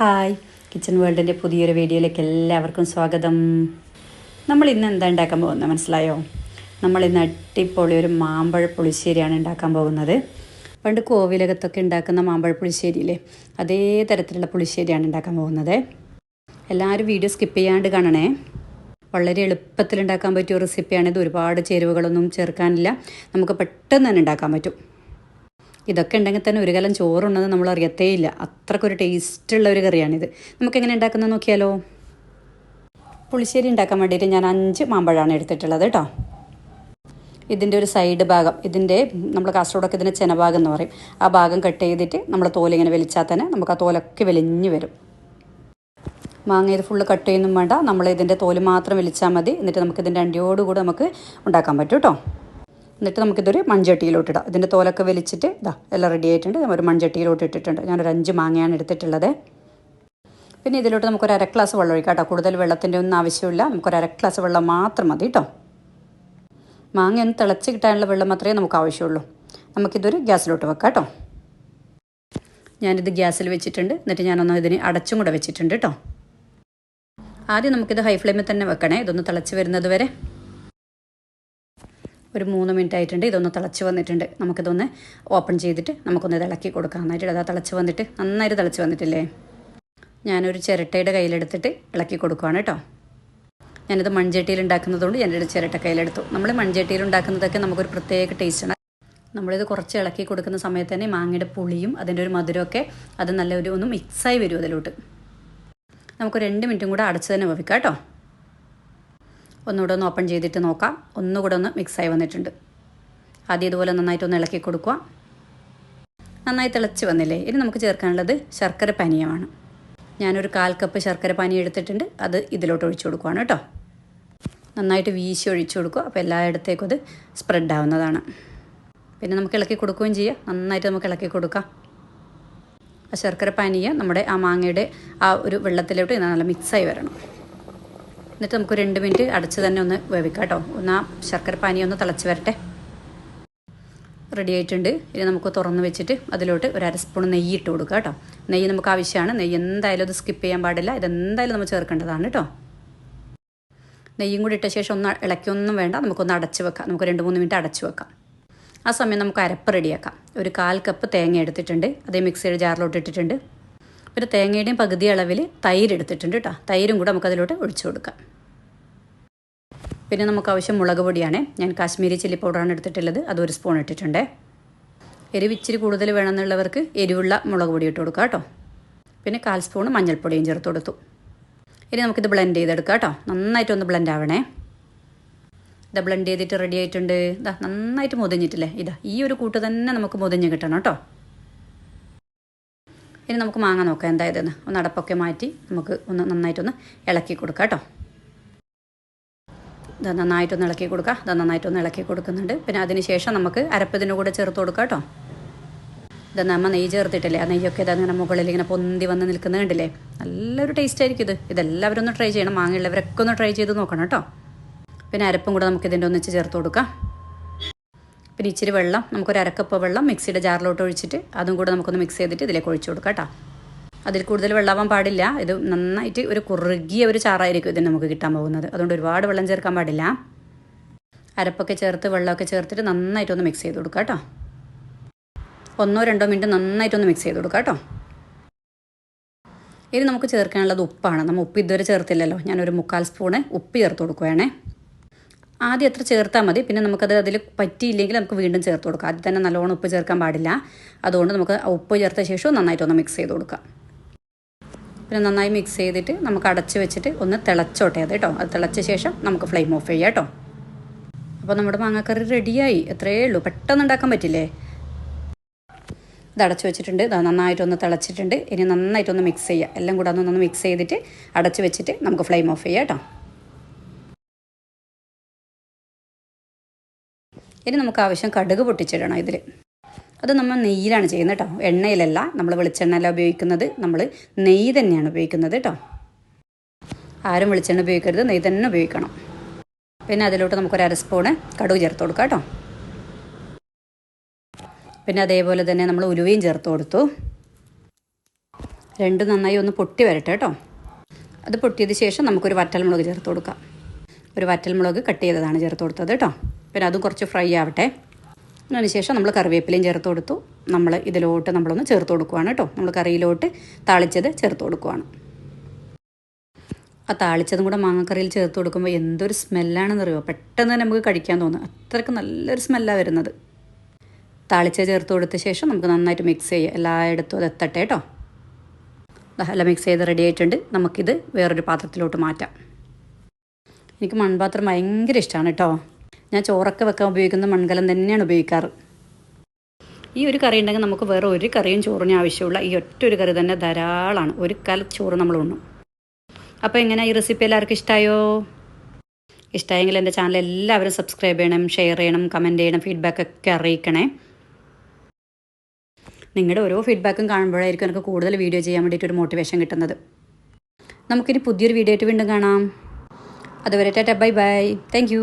Hi. Kitchen വേൾഡിന്റെ പുതിയൊരു വീഡിയോയിലേക്ക് എല്ലാവർക്കും സ്വാഗതം. നമ്മൾ ഇന്ന് എന്താ ഉണ്ടാക്കാൻ പോകുന്നത് മനസ്സിലായോ? നമ്മൾ ഇന്ന് അട്ടിപ്പൊളി ഒരു മാമ്പഴ പുളിശ്ശേരിയാണ് ഉണ്ടാക്കാൻ പോകുന്നത്. പണ്ട് കോവിലകത്തൊക്കെ ഉണ്ടാക്കുന്ന മാമ്പഴ പുളിശ്ശേരിയില്ലേ അതേ തരത്തിലുള്ള പുളിശ്ശേരിയാണ് ഉണ്ടാക്കാൻ പോകുന്നത്. എല്ലാവരും വീഡിയോ സ്കിപ്പ് ചെയ്യാണ്ട് കാണണേ. വളരെ എളുപ്പത്തിൽ ഉണ്ടാക്കാൻ പറ്റിയ ഒരു റെസിപ്പിയാണ് ഇത്. ഒരുപാട് ചേരുവകളൊന്നും ചേർക്കാനില്ല. നമുക്ക് പെട്ടെന്ന് തന്നെ ഉണ്ടാക്കാൻ പറ്റും. ഇതൊക്കെ ഉണ്ടെങ്കിൽ തന്നെ ഒരു കലം ചോറുണ്ടെന്ന് നമ്മൾ അറിയത്തേയില്ല അത്രക്കൊരു ടേസ്റ്റുള്ള ഒരു കറിയാണിത്. നമുക്ക് എങ്ങനെ ഉണ്ടാക്കുന്നത് നോക്കിയാലോ? പുളിശ്ശേരി ഉണ്ടാക്കാൻ വേണ്ടിയിട്ട് ഞാൻ അഞ്ച് മാമ്പഴമാണ് എടുത്തിട്ടുള്ളത് കേട്ടോ. ഇതിന്റെ ഒരു സൈഡ് ഭാഗം ഇതിന്റെ നമ്മൾ കാസർഗോഡൊക്കെ ഇതിന്റെ ചെനഭാഗം എന്ന് പറയും. ആ ഭാഗം കട്ട് ചെയ്തിട്ട് നമ്മൾ തോലിങ്ങനെ വലിച്ചാൽ തന്നെ നമുക്ക് ആ തോലൊക്കെ വലിഞ്ഞ് വരും. മാങ്ങ ഇത് ഫുള്ള് കട്ട് ചെയ്യുന്നും വേണ്ട. നമ്മൾ ഇതിന്റെ തോൽ മാത്രം വലിച്ചാൽ മതി. എന്നിട്ട് നമുക്ക് ഇതിന്റെ അണ്ടിയോടുകൂടി നമുക്ക് ഉണ്ടാക്കാൻ പറ്റും കേട്ടോ. എന്നിട്ട് നമുക്കിതൊരു മൺചട്ടിയിലോട്ട് ഇടാം ഇതിന്റെ തോലൊക്കെ വലിച്ചിട്ട് ഇതാ എല്ലാം റെഡി ആയിട്ടുണ്ട്. ഒരു മൺചട്ടിയിലോട്ട് ഇട്ടിട്ടുണ്ട്. ഞാനൊരു അഞ്ച് മാങ്ങയാണ് എടുത്തിട്ടുള്ളത്. പിന്നെ ഇതിലോട്ട് നമുക്കൊരു അര ഗ്ലാസ് വെള്ളം ഒഴിക്കാം കൂടുതൽ വെള്ളത്തിന്റെ ഒന്നും ആവശ്യമില്ല. നമുക്കൊരു അര ഗ്ലാസ് വെള്ളം മാത്രം മതി കേട്ടോ. മാങ്ങ ഒന്ന് തിളച്ച് കിട്ടാനുള്ള വെള്ളം മാത്രമേ നമുക്ക് ആവശ്യമുള്ളൂ. നമുക്കിതൊരു ഗ്യാസിലോട്ട് വെക്കാം കേട്ടോ. ഞാനിത് ഗ്യാസിൽ വെച്ചിട്ടുണ്ട്. എന്നിട്ട് ഞാനൊന്ന് ഇതിന് അടച്ചും കൂടെ വെച്ചിട്ടുണ്ട് കേട്ടോ. ആദ്യം നമുക്കിത് ഹൈ ഫ്ലെയിമിൽ തന്നെ വെക്കണേ. ഇതൊന്ന് തിളച്ച് വരുന്നത് വരെ. ഒരു മൂന്ന് മിനിറ്റ് ആയിട്ടുണ്ട്. ഇതൊന്ന് തിളച്ച് വന്നിട്ടുണ്ട്. നമുക്കിതൊന്ന് ഓപ്പൺ ചെയ്തിട്ട് നമുക്കൊന്ന് ഇളക്കി കൊടുക്കാം. നന്നായിട്ട് അതാ തിളച്ച് വന്നിട്ട് നന്നായിട്ട് തിളച്ച് വന്നിട്ടില്ലേ? ഞാനൊരു ചിരട്ടയുടെ കയ്യിലെടുത്തിട്ട് ഇളക്കി കൊടുക്കുവാണ് കേട്ടോ. ഞാനിത് മൺചട്ടിയിൽ ഉണ്ടാക്കുന്നതുകൊണ്ട് ഞാനൊരു ചിരട്ട കയ്യിലെടുത്തു. നമ്മൾ മൺചട്ടിയിൽ ഉണ്ടാക്കുന്നതൊക്കെ നമുക്കൊരു പ്രത്യേക ടേസ്റ്റാണ് നമ്മളിത് കുറച്ച് ഇളക്കി കൊടുക്കുന്ന സമയത്ത് തന്നെ മാങ്ങയുടെ പുളിയും അതിന്റെ ഒരു മധുരമൊക്കെ അത് നല്ല ഒരു ഒന്ന് മിക്സായി വരും അതിലോട്ട്. നമുക്ക് രണ്ട് മിനിറ്റും കൂടെ അടച്ച് തന്നെ വയ്ക്കാം കേട്ടോ. ഒന്നുകൂടെ ഒന്ന് ഓപ്പൺ ചെയ്തിട്ട് നോക്കാം. ഒന്നുകൂടെ ഒന്ന് മിക്സായി വന്നിട്ടുണ്ട്. ആദ്യം ഇതുപോലെ നന്നായിട്ടൊന്ന് ഇളക്കി കൊടുക്കുക. നന്നായി തിളച്ച് വന്നില്ലേ? ഇനി നമുക്ക് ചേർക്കാനുള്ളത് ശർക്കര പാനീയമാണ്. ഞാനൊരു കാൽ കപ്പ് ശർക്കര പാനി എടുത്തിട്ടുണ്ട്. അത് ഇതിലോട്ട് ഒഴിച്ചു കൊടുക്കുവാണ് കേട്ടോ. നന്നായിട്ട് വീശി ഒഴിച്ചു കൊടുക്കുക. അപ്പോൾ എല്ലായിടത്തേക്കും അത് സ്പ്രെഡ് ആവുന്നതാണ്. പിന്നെ നമുക്ക് ഇളക്കി കൊടുക്കുകയും ചെയ്യാം. നന്നായിട്ട് നമുക്ക് ഇളക്കി കൊടുക്കാം. ആ ശർക്കര പാനീയ നമ്മുടെ ആ മാങ്ങയുടെ ആ ഒരു വെള്ളത്തിലോട്ട് നല്ല മിക്സായി വരണം. എന്നിട്ട് നമുക്ക് രണ്ട് മിനിറ്റ് അടച്ച് തന്നെ ഒന്ന് വേവിക്കാം കേട്ടോ. ഒന്ന് ആ ശർക്കര പാനി ഒന്ന് തിളച്ച് വരട്ടെ. റെഡി ആയിട്ടുണ്ട് ഇനി നമുക്ക് തുറന്ന് വെച്ചിട്ട് അതിലോട്ട് ഒരു അര സ്പൂൺ നെയ്യ് ഇട്ട് കൊടുക്കുക കേട്ടോ. നെയ്യ് നമുക്ക് ആവശ്യമാണ്. നെയ്യ് എന്തായാലും അത് സ്കിപ്പ് ചെയ്യാൻ പാടില്ല. ഇതെന്തായാലും നമ്മൾ ചേർക്കേണ്ടതാണ് കേട്ടോ. നെയ്യും കൂടി ഇട്ട ശേഷം ഒന്ന് ഇളക്കിയൊന്നും വേണ്ട. നമുക്കൊന്ന് അടച്ച് വെക്കാം. നമുക്ക് രണ്ട് മൂന്ന് മിനിറ്റ് അടച്ച് വെക്കാം. ആ സമയം നമുക്ക് അരപ്പ് റെഡിയാക്കാം. ഒരു കാൽ കപ്പ് തേങ്ങ എടുത്തിട്ടുണ്ട്. അതേ മിക്സിയുടെ ജാറിലോട്ട് ഇട്ടിട്ടുണ്ട്. ഒരു തേങ്ങയുടെയും പകുതി അളവിൽ തൈര് എടുത്തിട്ടുണ്ട് കേട്ടോ തൈരും കൂടെ നമുക്കതിലോട്ട് ഒഴിച്ചു കൊടുക്കാം. പിന്നെ നമുക്ക് ആവശ്യം മുളക് പൊടിയാണ്. ഞാൻ കാശ്മീരി ചില്ലി പൗഡറാണ് എടുത്തിട്ടുള്ളത്. അതൊരു സ്പൂൺ ഇട്ടിട്ടുണ്ട്. എരിവ് ഇച്ചിരി കൂടുതൽ വേണമെന്നുള്ളവർക്ക് എരിവുള്ള മുളക് പൊടി ഇട്ട് കൊടുക്കാം കേട്ടോ പിന്നെ കാൽ സ്പൂൺ മഞ്ഞൾപ്പൊടിയും ചേർത്ത് കൊടുത്തു. ഇനി നമുക്കിത് ബ്ലെൻഡ് ചെയ്തെടുക്കാം കേട്ടോ നന്നായിട്ടൊന്ന് ബ്ലെൻഡ് ആവണേ. ഇതാ ബ്ലെൻഡ് ചെയ്തിട്ട് റെഡി ആയിട്ടുണ്ട്. ഇതാ നന്നായിട്ട് മുതിഞ്ഞിട്ടില്ലേ? ഇതാ ഈ ഒരു കൂട്ട് തന്നെ നമുക്ക് മുതിഞ്ഞ് കിട്ടണം കേട്ടോ ഇനി നമുക്ക് മാങ്ങ നോക്കാം. എന്തായതെന്ന് ഒന്ന് അടപ്പൊക്കെ മാറ്റി നമുക്ക് ഒന്ന് നന്നായിട്ടൊന്ന് ഇളക്കി കൊടുക്കാം കേട്ടോ. ഇത് നന്നായിട്ടൊന്ന് ഇളക്കി കൊടുക്കുക ഇത് നന്നായിട്ടൊന്ന് ഇളക്കി കൊടുക്കുന്നുണ്ട്. പിന്നെ അതിന് ശേഷം നമുക്ക് അരപ്പതിന്റെ കൂടെ ചേർത്ത് കൊടുക്കാം കേട്ടോ. ഇത് നമ്മ നെയ്യ് ചേർത്തിട്ടില്ലേ? ആ നെയ്യൊക്കെ ഇതങ്ങനെ മുകളിൽ ഇങ്ങനെ പൊന്തി വന്ന് നിൽക്കുന്നത് കണ്ടില്ലേ? നല്ലൊരു ടേസ്റ്റ് ആയിരിക്കും ഇത്. ഇതെല്ലാവരും ഒന്ന് ട്രൈ ചെയ്യണം. മാങ്ങയുള്ളവരൊക്കെ ഒന്ന് ട്രൈ ചെയ്ത് നോക്കണം കേട്ടോ. പിന്നെ അരപ്പും കൂടെ നമുക്ക് ഇതിന്റെ ഒന്നിച്ച് ചേർത്ത് കൊടുക്കാം. പിന്നെ ഇച്ചിരി വെള്ളം നമുക്കൊരു അരക്കപ്പ് വെള്ളം മിക്സിയുടെ ജാറിലോട്ട് ഒഴിച്ചിട്ട് അതും കൂടെ നമുക്കൊന്ന് മിക്സ് ചെയ്തിട്ട് ഇതിലേക്ക് ഒഴിച്ചു കൊടുക്കാം കേട്ടോ. അതിൽ കൂടുതൽ വെള്ളമാവാൻ പാടില്ല. ഇത് നന്നായിട്ട് ഒരു കുറുകിയ ഒരു ചാറായിരിക്കും ഇതിന് നമുക്ക് കിട്ടാൻ പോകുന്നത്. അതുകൊണ്ട് ഒരുപാട് വെള്ളം ചേർക്കാൻ പാടില്ല. അരപ്പൊക്കെ ചേർത്ത് വെള്ളമൊക്കെ ചേർത്തിട്ട് നന്നായിട്ടൊന്ന് മിക്സ് ചെയ്ത് കൊടുക്കുക കേട്ടോ. ഒന്നോ രണ്ടോ മിനിറ്റ് നന്നായിട്ടൊന്ന് മിക്സ് ചെയ്ത് കൊടുക്കുക കേട്ടോ. ഇനി നമുക്ക് ചേർക്കാനുള്ളത് ഉപ്പാണ്. നമ്മൾ ഉപ്പ് ഇതുവരെ ചേർത്തില്ലല്ലോ. ഞാനൊരു മുക്കാൽ സ്പൂണ് ഉപ്പ് ചേർത്ത് കൊടുക്കുകയാണേ. ആദ്യം എത്ര ചേർത്താൽ മതി. പിന്നെ നമുക്കത് അതിൽ പറ്റിയില്ലെങ്കിൽ നമുക്ക് വീണ്ടും ചേർത്ത് കൊടുക്കാം. ആദ്യം തന്നെ നല്ലോണം ഉപ്പ് ചേർക്കാൻ പാടില്ല. അതുകൊണ്ട് നമുക്ക് ഉപ്പ് ചേർത്ത ശേഷം നന്നായിട്ടൊന്ന് മിക്സ് ചെയ്ത് കൊടുക്കാം. പിന്നെ നന്നായി മിക്സ് ചെയ്തിട്ട് നമുക്ക് അടച്ച് വെച്ചിട്ട് ഒന്ന് തിളച്ചോട്ടെ അത് കേട്ടോ. അത് തിളച്ച ശേഷം നമുക്ക് ഫ്ലെയിം ഓഫ് ചെയ്യാം കേട്ടോ. അപ്പോൾ നമ്മുടെ മാങ്ങാക്കറി റെഡിയായി എത്രയേ ഉള്ളൂ. പെട്ടെന്ന് ഉണ്ടാക്കാൻ പറ്റില്ലേ? ഇത് അടച്ച് വെച്ചിട്ടുണ്ട്. ഇത് നന്നായിട്ടൊന്ന് തിളച്ചിട്ടുണ്ട്. ഇനി നന്നായിട്ടൊന്ന് മിക്സ് ചെയ്യുക എല്ലാം കൂടെ ഒന്ന് മിക്സ് ചെയ്തിട്ട് അടച്ച് വെച്ചിട്ട് നമുക്ക് ഫ്ലെയിം ഓഫ് ചെയ്യാം കേട്ടോ. ഇനി നമുക്ക് ആവശ്യം കടുക് പൊട്ടിച്ചിടണം ഇതിൽ അത് നമ്മൾ നെയ്യിലാണ് ചെയ്യുന്നത് കേട്ടോ എണ്ണയിലല്ല നമ്മൾ വെളിച്ചെണ്ണയല്ല ഉപയോഗിക്കുന്നത്. നമ്മൾ നെയ്യ് തന്നെയാണ് ഉപയോഗിക്കുന്നത് കേട്ടോ ആരും വെളിച്ചെണ്ണ ഉപയോഗിക്കരുത്. നെയ്യ് തന്നെ ഉപയോഗിക്കണം. പിന്നെ അതിലോട്ട് നമുക്കൊരു അര സ്പൂണ് കടുക് ചേർത്ത് കൊടുക്കാം കേട്ടോ പിന്നെ അതേപോലെ തന്നെ നമ്മൾ ഉലുവയും ചേർത്ത് കൊടുത്തു. രണ്ടും നന്നായി ഒന്ന് പൊട്ടി വരട്ടെ കേട്ടോ അത് പൊട്ടിയത് ശേഷം നമുക്കൊരു വറ്റൽമുളക് ചേർത്ത് കൊടുക്കാം. ഒരു വറ്റൽ മുളക് കട്ട് ചെയ്തതാണ് ചേർത്ത് കൊടുത്തത് കേട്ടോ പിന്നെ അതും കുറച്ച് ഫ്രൈ ആവട്ടെ. അതിനുശേഷം നമ്മൾ കറിവേപ്പിലയും ചേർത്ത് കൊടുത്തു. നമ്മൾ ഇതിലോട്ട് നമ്മളൊന്ന് ചേർത്ത് കൊടുക്കുവാണ് കേട്ടോ. നമ്മൾ കറിയിലോട്ട് താളിച്ചത് ചേർത്ത് കൊടുക്കുവാണ്. ആ താളിച്ചതും കൂടെ മാങ്ങക്കറിയിൽ ചേർത്ത് കൊടുക്കുമ്പോൾ എന്തൊരു സ്മെല്ലാണെന്ന് അറിയുമോ പെട്ടെന്ന് തന്നെ നമുക്ക് കഴിക്കാൻ തോന്നും. അത്രയ്ക്ക് നല്ലൊരു സ്മെല്ലാണ് വരുന്നത്. താളിച്ച ചേർത്ത് കൊടുത്ത ശേഷം നമുക്ക് നന്നായിട്ട് മിക്സ് ചെയ്യുക എല്ലായിടത്തും അത് എത്തട്ടെ കേട്ടോ. എല്ലാം മിക്സ് ചെയ്ത് റെഡി ആയിട്ടുണ്ട്. നമുക്കിത് വേറൊരു പാത്രത്തിലോട്ട് മാറ്റാം. എനിക്ക് മൺപാത്രം ഭയങ്കര ഇഷ്ടമാണ് കേട്ടോ. ഞാൻ ചോറൊക്കെ വെക്കാൻ ഉപയോഗിക്കുന്ന മൺകലം തന്നെയാണ് ഉപയോഗിക്കാറ്. ഈ ഒരു കറി ഉണ്ടെങ്കിൽ നമുക്ക് വേറെ ഒരു കറിയും ചോറിന് ആവശ്യമുള്ള ഈ ഒറ്റ ഒരു കറി തന്നെ ധാരാളമാണ്. ഒരു കല ചോറ് നമ്മൾ ഉണ്ണും. അപ്പോൾ എങ്ങനെ ഈ റെസിപ്പി എല്ലാവർക്കും ഇഷ്ടമായോ ഇഷ്ടമായെങ്കിൽ എന്റെ ചാനൽ എല്ലാവരും സബ്സ്ക്രൈബ് ചെയ്യണം ഷെയർ ചെയ്യണം കമന്റ് ചെയ്യണം ഫീഡ്ബാക്ക് ഒക്കെ അറിയിക്കണേ. നിങ്ങളുടെ ഓരോ ഫീഡ്ബാക്കും കാണുമ്പോഴായിരിക്കും എനിക്ക് കൂടുതൽ വീഡിയോ ചെയ്യാൻ വേണ്ടിയിട്ട് ഒരു മോട്ടിവേഷൻ കിട്ടുന്നത്. നമുക്കിനി പുതിയൊരു വീഡിയോ ആയിട്ട് വീണ്ടും കാണാം. അതുവരെ ടാറ്റ ബൈ ബൈ താങ്ക്